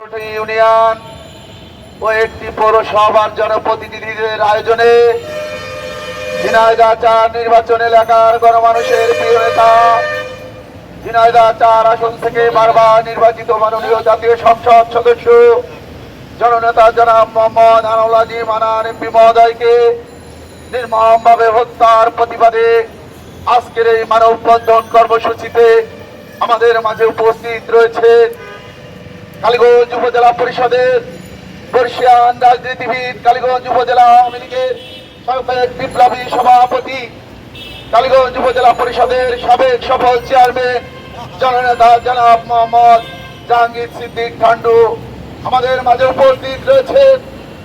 Union ও একটি পৌরসভার জনপ্রতিনিধিদের আয়োজনে ঝিনাইদা চার নির্বাচন এলাকার গণমানুষের প্রিয় নেতা ঝিনাইদা চার আসন থেকে বারবার নির্বাচিত মাননীয় জাতীয় সংসদ সদস্য, জননেতা জনাব মোহাম্মদ আনোলাজি মানান এমপি মহোদয়কে নির্মমভাবে হত্যার প্রতিবাদে আজকের এই মানববন্ধন কর্মসূচিতে আমাদের মাঝে উপস্থিত রয়েছে কালীগঞ্জ উপজেলা পরিষদের বর্ষিয়ান রাজনীতিবিদ কালীগঞ্জ উপজেলা আওয়ামী লীগের সাবেক বিপ্লবী সভাপতি কালীগঞ্জ উপজেলা পরিষদের সাবেক সফল চেয়ারম্যান জননেতা জনাব মোহাম্মদ জাহাঙ্গীর সিদ্দিক ঠান্ডু আমাদের মাঝে উপস্থিত রয়েছে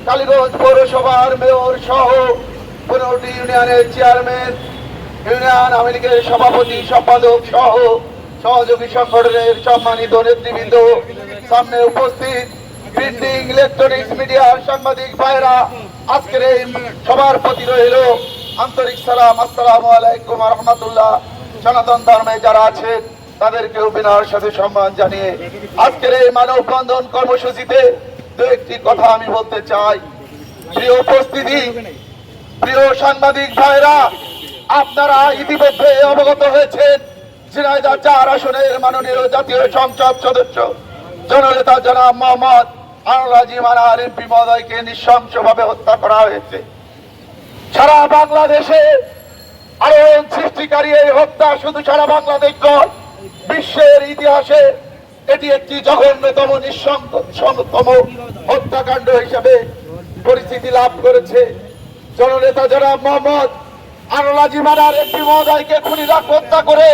কালীগঞ্জ পৌরসভার মেয়র সহ পনেরোটি ইউনিয়নের চেয়ারম্যান, ইউনিয়ন আওয়ামী লীগের সভাপতি, সম্পাদক সহ সহযোগী সংগঠনের সম্মানিত নেতৃবৃন্দ, সামনে উপস্থিত প্রিন্টিং ইলেকট্রনিক্স মিডিয়ার সাংবাদিক ভাইরা, আজকের এই সবার প্রতি রইল আন্তরিক সালাম, আসসালামু আলাইকুম রহমতুল্লাহ। সনাতন ধর্মে যারা আছেন, তাদেরকেও বিনয়ের সাথে সম্মান জানিয়ে আজকের এই মানববন্ধন কর্মসূচিতে দু একটি কথা আমি বলতে চাই। প্রিয় উপস্থিতি, প্রিয় সাংবাদিক ভাইরা, আপনারা ইতিমধ্যে অবগত হয়েছেন ঝিনাইদহ চার আসনের মাননীয় জাতীয় সংসদ সদস্য। জননেতা জনাব মোহাম্মদ আনোরাজি মানার এমপি মহোদয়কে নৃশংসভাবে হত্যা করা হয়েছে। সারা বাংলাদেশে আলোড়ন সৃষ্টিকারী এই হত্যা শুধু সারা বাংলাদেশ নয়, বিশ্বের ইতিহাসে এটি একটি জঘন্যতম নিঃসঙ্গতম হত্যাকাণ্ড হিসাবে পরিচিতি লাভ করেছে। জননেতা জনাব মোহাম্মদ আনোলাজি মানার এমপি মহোদয়কে খুনি রাখ হত্যা করে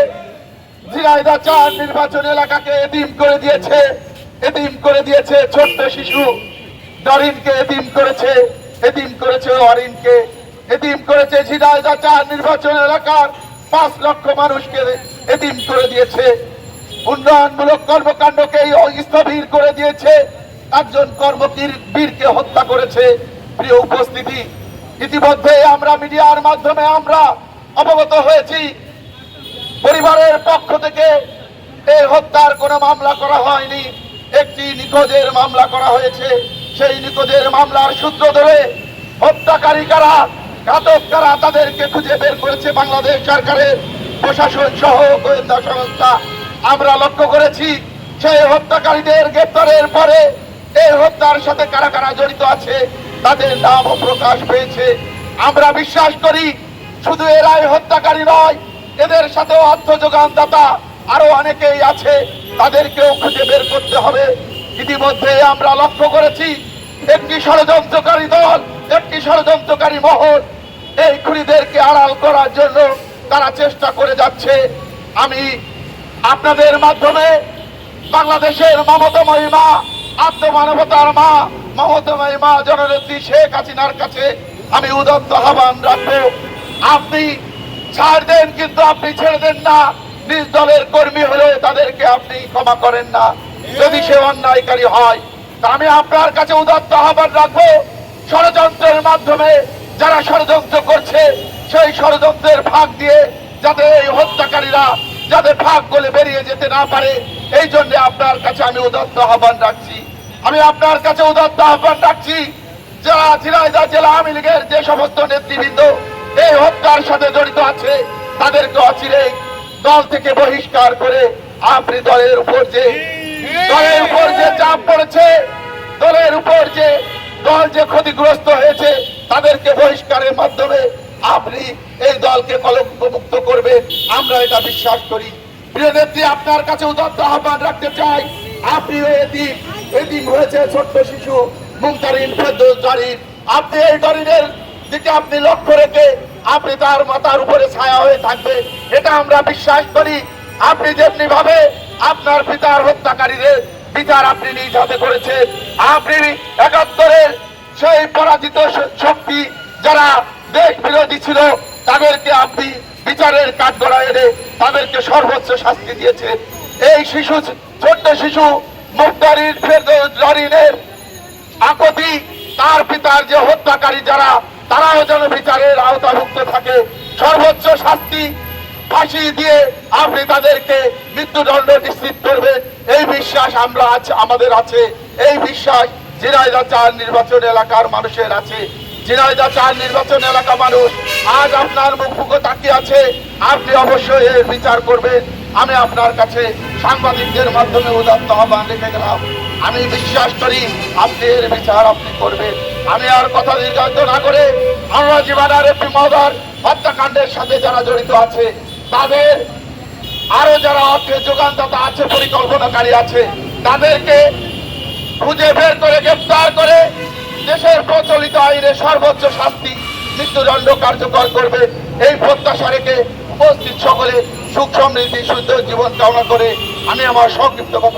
ঝিনাইদা চার নির্বাচন এলাকাকে এদিম করে দিয়েছে এদিম করে দিয়েছে ছোট্ট শিশু। ডরিনকে এদিম করেছে এদিম করেছে অরিনকে। এদিম করেছে ঝিনাইদা চার নির্বাচন এলাকার পাঁচ লক্ষ মানুষকে এদিম করে দিয়েছে। উন্নয়নমূলক কর্মকাণ্ডকে স্থবির করে দিয়েছে। একজন কর্মবীর বীরকে হত্যা করেছে। প্রিয় উপস্থিতি, ইতিমধ্যে আমরা মিডিয়ার মাধ্যমে আমরা অবগত হয়েছি পরিবারের পক্ষ থেকে এই হত্যার কোনো মামলা করা হয়নি। একটি নিখোঁজের মামলা করা হয়েছে। সেই নিখোঁজের মামলার সূত্র ধরে হত্যাকারী কারা, ঘাতক কারা, তাদেরকে খুঁজে বের করেছে বাংলাদেশ সরকারের প্রশাসন সহ গোয়েন্দা সংস্থা। আমরা লক্ষ্য করেছি, সেই হত্যাকারীদের গ্রেপ্তারের পরে এই হত্যার সাথে কারা কারা জড়িত আছে, তাদের নামও প্রকাশ পেয়েছে। আমরা বিশ্বাস করি, শুধু এরাই হত্যাকারী নয় এদের সাথে অর্থ যোগান দাতা আরও অনেকেই আছে, তাদেরকেও খুঁজে বের করতে হবে। ইতিমধ্যে আমরা লক্ষ্য করেছি, একটি ষড়যন্ত্রকারী দল, একটি ষড়যন্ত্রকারী মহল, এই খুনিদেরকে আড়াল করার জন্য তারা চেষ্টা করে যাচ্ছে। আমি আপনাদের মাধ্যমে বাংলাদেশের মমতাময়ী মা, আত্মমানবতার মা, মমতাময়ী মা, জননেত্রী শেখ হাসিনার কাছে আমি উদত্ত আহ্বান রাখব। আপনি ছাড় দেন, কিন্তু আপনি ছেড়ে দেন না। নিজ দলের কর্মী হলে তাদেরকে আপনি ক্ষমা করেন না। যদি সে অন্যায়কারী হয়, তা আমি আপনার কাছে উদাত্ত আহ্বান রাখব। ষড়যন্ত্রের মাধ্যমে যারা ষড়যন্ত্র করছে, সেই ষড়যন্ত্রের ভাগ দিয়ে যাতে এই হত্যাকারীরা, যাতে ভাগ বলে বেরিয়ে যেতে না পারে, এই জন্য আপনার কাছে আমি উদাত্ত আহ্বান রাখছি। আমি আপনার কাছে উদাত্ত আহ্বান রাখছি। যারা ঝিনাইদহ জেলা আওয়ামী লীগের যে সমস্ত নেতৃবৃন্দ এই হত্যার সাথে জড়িত আছে, তাদেরকে অচিরে দল থেকে বহিষ্কার করে আপনি দলের উপর যে, দলের উপর যে চাপ পড়েছে, দলের উপর যে দল যে ক্ষতিগ্রস্ত হয়েছে, তাদেরকে বহিষ্কারের মাধ্যমে আপনি এই দলকে কলঙ্ক মুক্ত করবে আমরা এটা বিশ্বাস করি। প্রিয় আপনার কাছে উদাত্ত আহ্বান রাখতে চাই। আপনি এদিন এদিন হয়েছে ছোট্ট শিশু মুমতারিন জারিন আপনি এই ডরিনের দিকে আপনি লক্ষ্য রেখে আপনি তার মাথার উপরে ছায়া হয়ে থাকবে এটা আমরা বিশ্বাস করি। আপনি যেমনি ভাবে আপনার পিতার হত্যাকারীদের বিচার আপনি নিজ হাতে করেছেন, আপনি একাত্তরের সেই পরাজিত শক্তি যারা দেশ বিরোধী ছিল, তাদেরকে আপনি বিচারের কাঠগড়া এনে তাদেরকে সর্বোচ্চ শাস্তি দিয়েছেন। এই শিশু, ছোট্ট শিশু, মুক্তারির ফেরদৌরিনের আকতি, তার পিতার যে হত্যাকারী যারা তারাও যেন বিচারের আওতাভুক্ত থাকে। সর্বোচ্চ শাস্তি ফাঁসি দিয়ে আপনি তাদেরকে মৃত্যুদণ্ড নিশ্চিত করবেন এই বিশ্বাস আমরা আছে আমাদের আছে। এই বিশ্বাস ঝিনাইদা চার নির্বাচন এলাকার মানুষের আছে। ঝিনাইদা চার নির্বাচন এলাকা মানুষ আজ আপনার মুখ মুখে তাকিয়ে আছে। আপনি অবশ্যই এর বিচার করবেন। আমি আপনার কাছে সাংবাদিকদের মাধ্যমে উদাত্ত আহ্বান রেখে গেলাম। আমি বিশ্বাস করি আপনি এর বিচার আপনি করবেন। আমি আর কথা দীর্ঘায়িত না করে আমরা জীবনার এপি মহোদয় হত্যাকাণ্ডের সাথে যারা জড়িত আছে, তাদের আরও যারা অর্থের যোগানদাতা আছে, পরিকল্পনাকারী আছে, তাদেরকে খুঁজে বের করে গ্রেফতার করে দেশের প্রচলিত আইনে সর্বোচ্চ শাস্তি, মৃত্যুদণ্ড কার্যকর করবে। এই প্রত্যাশা রেখে উপস্থিত সকলে সুখ সমৃদ্ধি, শুদ্ধ জীবন কামনা করে আমি আমার সংক্ষিপ্ত কথা